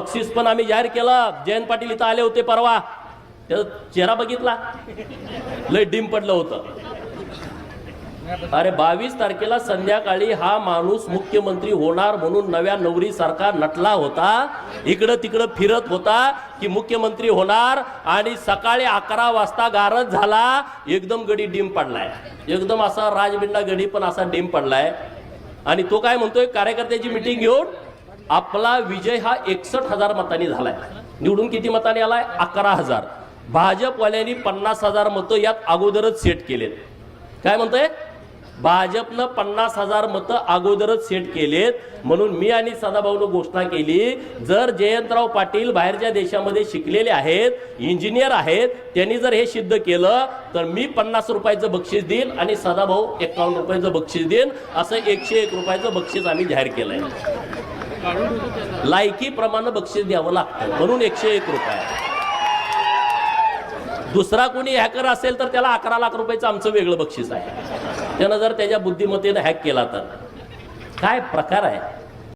बक्षीस पण आम्ही जाहीर केलं. जयंत पाटील इथं आले होते परवा. त्याचा चेहरा बघितला? लय डिम पडलं होतं. अरे बावीस तारखेला संध्याकाळी हा माणूस मुख्यमंत्री होणार म्हणून नव्या नवरी सारखा नटला होता. इकडं तिकडं फिरत होता की मुख्यमंत्री होणार आणि सकाळी अकरा वाजता गारज झाला. एकदम गडी डिम पडलाय. एकदम असा राजबिंडा गडी पण असा डिम पडलाय. आणि तो काय म्हणतोय? कार्यकर्त्याची मिटिंग घेऊन आपला विजय हा एकसष्ट हजार मतांनी झालाय. निवडून किती मतांनी आलाय? अकरा हजार. भाजपवाल्यांनी पन्नास हजार मतं यात अगोदरच सेट केलेत. काय म्हणतोय? भाजपनं पन्नास हजार मतं अगोदरच सेट केलेत. म्हणून मी आणि सदाभाऊनं घोषणा केली जर जयंतराव पाटील बाहेरच्या देशामध्ये शिकलेले आहेत इंजिनियर आहेत त्यांनी जर हे सिद्ध केलं तर मी पन्नास रुपयाचं बक्षीस देईन आणि सदाभाऊ एकावन्न रुपयाचं बक्षीस देईन. असं एकशे एक रुपयाचं बक्षीस आम्ही जाहीर केलं आहे लायकीप्रमाणे बक्षीस द्यावं लागतं. म्हणून एकशे एक रुपये. दुसरा कोणी हॅकर असेल तर त्याला अकरा लाख रुपयाचं आमचं वेगळं बक्षीस आहे. त्यानं जर त्याच्या बुद्धिमत्तेनं हॅक केला तर. काय प्रकार आहे?